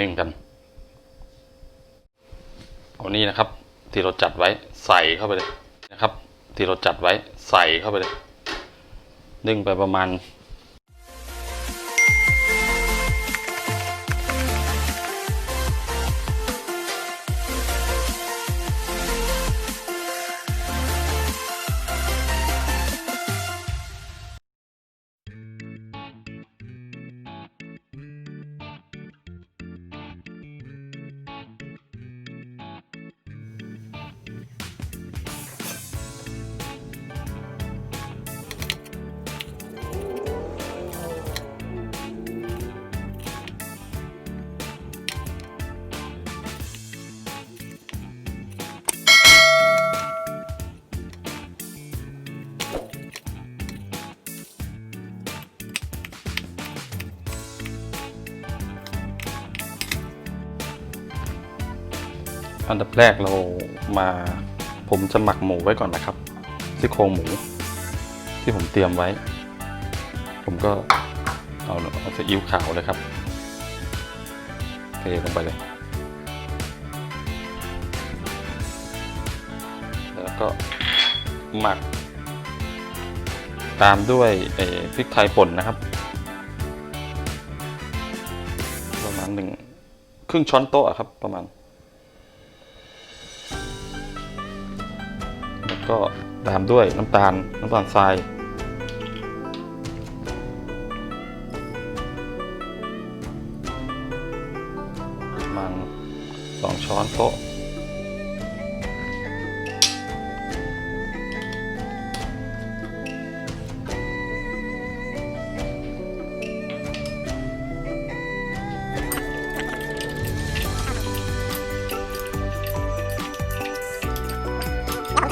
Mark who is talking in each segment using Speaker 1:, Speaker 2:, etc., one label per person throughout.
Speaker 1: นึ่งกัน เอานี่นะครับ ที่เราจัดไว้ใส่เข้าไปเลยนะครับ ที่เราจัดไว้ใส่เข้าไปเลยนึ่งไปประมาณ อันดับแรกเรามาผมจะหมักหมูไว้ก่อนนะครับซี่โครงหมู ที่ผมเตรียมไว้ ผมก็เอาเอาซีอิ๊วขาวเลยครับเทลงไปเลย แล้วก็หมัก ตามด้วยพริกไทยป่นนะครับ ประมาณหนึ่งครึ่งช้อนโต๊ะครับประมาณ ก็ตามด้วยน้ำตาลน้ำตาลทรายประมาณสองช้อนโต๊ะ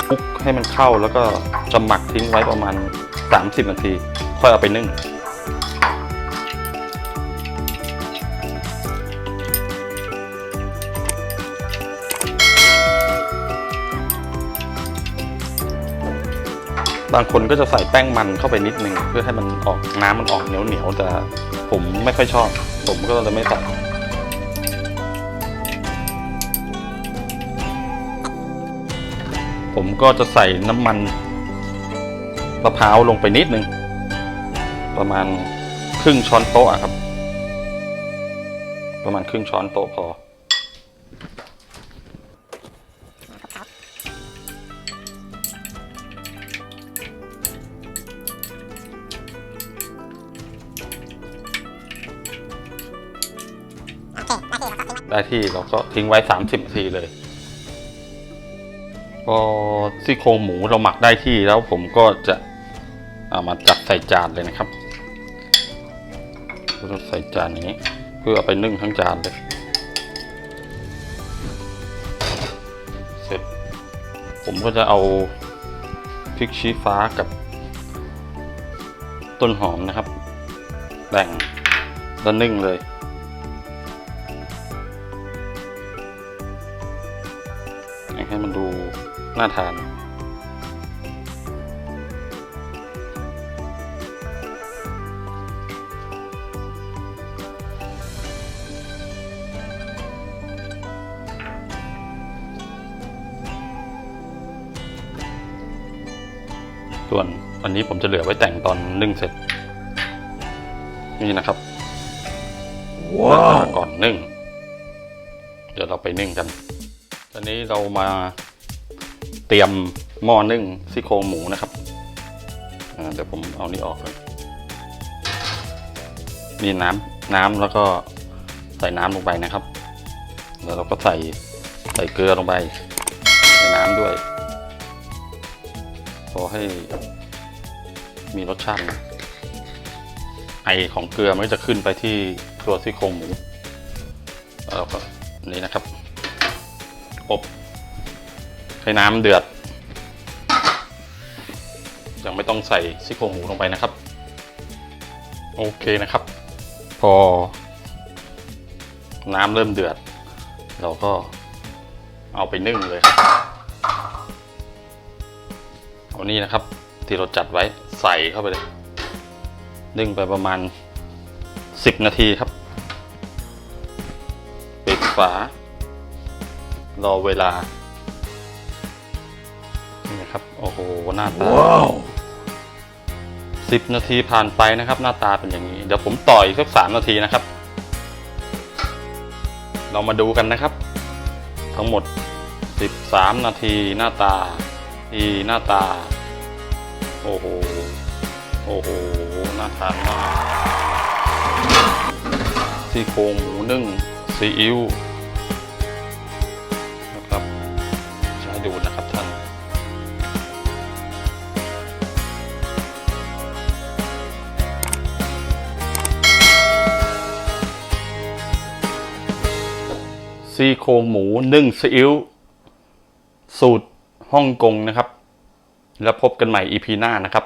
Speaker 1: คลุกให้มันเข้าแล้วก็จะหมักทิ้งไว้ประมาณ 30 นาที ค่อยเอาไปนึ่ง บางคนก็จะใส่แป้งมันเข้าไปนิดนึง เพื่อให้มันออกน้ำมันออกเหนียวเหนียวๆแต่ผมไม่ค่อยชอบ ผมก็เลยไม่ใส่ ผมก็จะใส่น้ำมันมะพร้าวลงไปนิดนึง ประมาณครึ่งช้อนโต๊ะครับ ประมาณครึ่งช้อนโต๊ะพอได้ที่เราก็ทิ้งไว้ 30นาทีเลย พอซี่โครงหมูเราหมักได้ที่แล้วผมก็จะเอามาจัดใส่จานเลยนะครับเราใส่จานนี้ เพื่อเอาไปนึ่งทั้งจานเลย เสร็จ ผมก็จะเอาพริกชี้ฟ้ากับต้นหอมนะครับ แบ่งแล้วนึ่งเลย ให้มันดูน่าทาน ส่วนอันนี้ผมจะเหลือไว้แต่งตอนนึ่งเสร็จ นี่นะครับว้าวก่อนนึ่ง เดี๋ยวเราไปนึ่งกันต อนนี้เรามาเตรียมหม้อนึ่งซี่โครงหมูนะครับเดี๋ยวผมเอานี่ออกเลยมีน้ำน้ำแล้วก็ใส่น้ำลงไปนะครับ แล้วเราก็ใส่ใส่เกลือลงไปใส่น้ำด้วยพอให้มีรสชาติน่อยไอของเกลือมันก็จะขึ้นไปที่ตัวซี่โครงหมูแล้วก็นี่นะครับ อบให้น้ำเดือด ยังไม่ต้องใส่ซี่โครงหมูลงไปนะครับ โอเคนะครับ พอ น้ำเริ่มเดือด เราก็เอาไปนึ่งเลยครับเอานี่นะครับ ที่เราจัดไว้ใส่เข้าไปเลย นึ่งไปประมาณ 10 นาทีครับ ปิดฝา รอเวลา นี่นะครับ โอ้โห หน้าตาสิบนาทีผ่านไปนะครับ หน้าตาเป็นอย่างนี้ เดี๋ยวผมต่ออีกสักสามนาทีนะครับ เรามาดูกันนะครับ ทั้งหมดสิบสามนาทีหน้าตาทีหน้าตา โอ้โห โอ้โหน่าทานมากซี่โครงหมูนึ่งซีอิ๊ว ซี่โครงหมูนึ่งซีอิ๊วสูตรฮ่องกงนะครับ แล้วพบกันใหม่ EP หน้านะครับ